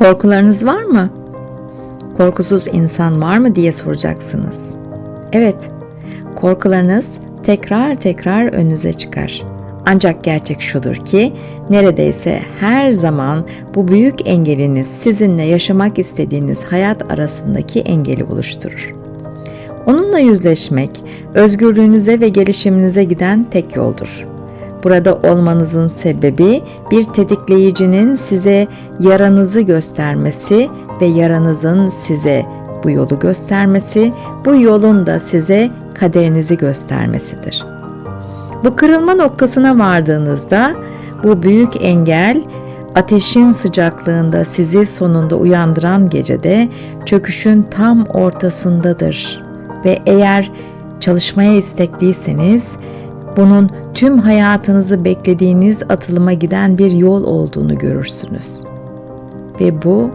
Korkularınız var mı? Korkusuz insan var mı diye soracaksınız. Evet, korkularınız tekrar tekrar önünüze çıkar. Ancak gerçek şudur ki neredeyse her zaman bu büyük engeliniz sizinle yaşamak istediğiniz hayat arasındaki engeli oluşturur. Onunla yüzleşmek özgürlüğünüze ve gelişiminize giden tek yoldur. Burada olmanızın sebebi bir tetikleyicinin size yaranızı göstermesi ve yaranızın size bu yolu göstermesi, bu yolun da size kaderinizi göstermesidir. Bu kırılma noktasına vardığınızda bu büyük engel ateşin sıcaklığında sizi sonunda uyandıran gecede çöküşün tam ortasındadır ve eğer çalışmaya istekliyseniz bunun tüm hayatınızı beklediğiniz atılıma giden bir yol olduğunu görürsünüz. Ve bu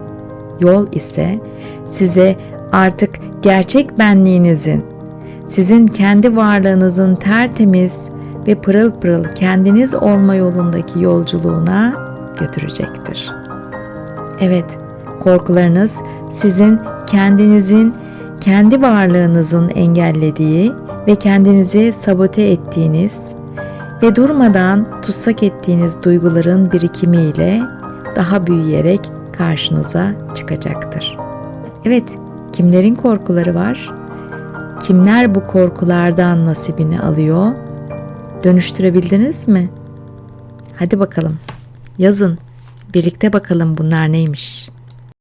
yol ise size artık gerçek benliğinizin, sizin kendi varlığınızın tertemiz ve pırıl pırıl kendiniz olma yolundaki yolculuğuna götürecektir. Evet, korkularınız sizin kendinizin kendi varlığınızın engellediği ve kendinizi sabote ettiğiniz ve durmadan tutsak ettiğiniz duyguların birikimiyle daha büyüyerek karşınıza çıkacaktır. Evet, kimlerin korkuları var? Kimler bu korkulardan nasibini alıyor? Dönüştürebildiniz mi? Hadi bakalım. Yazın. Birlikte bakalım bunlar neymiş.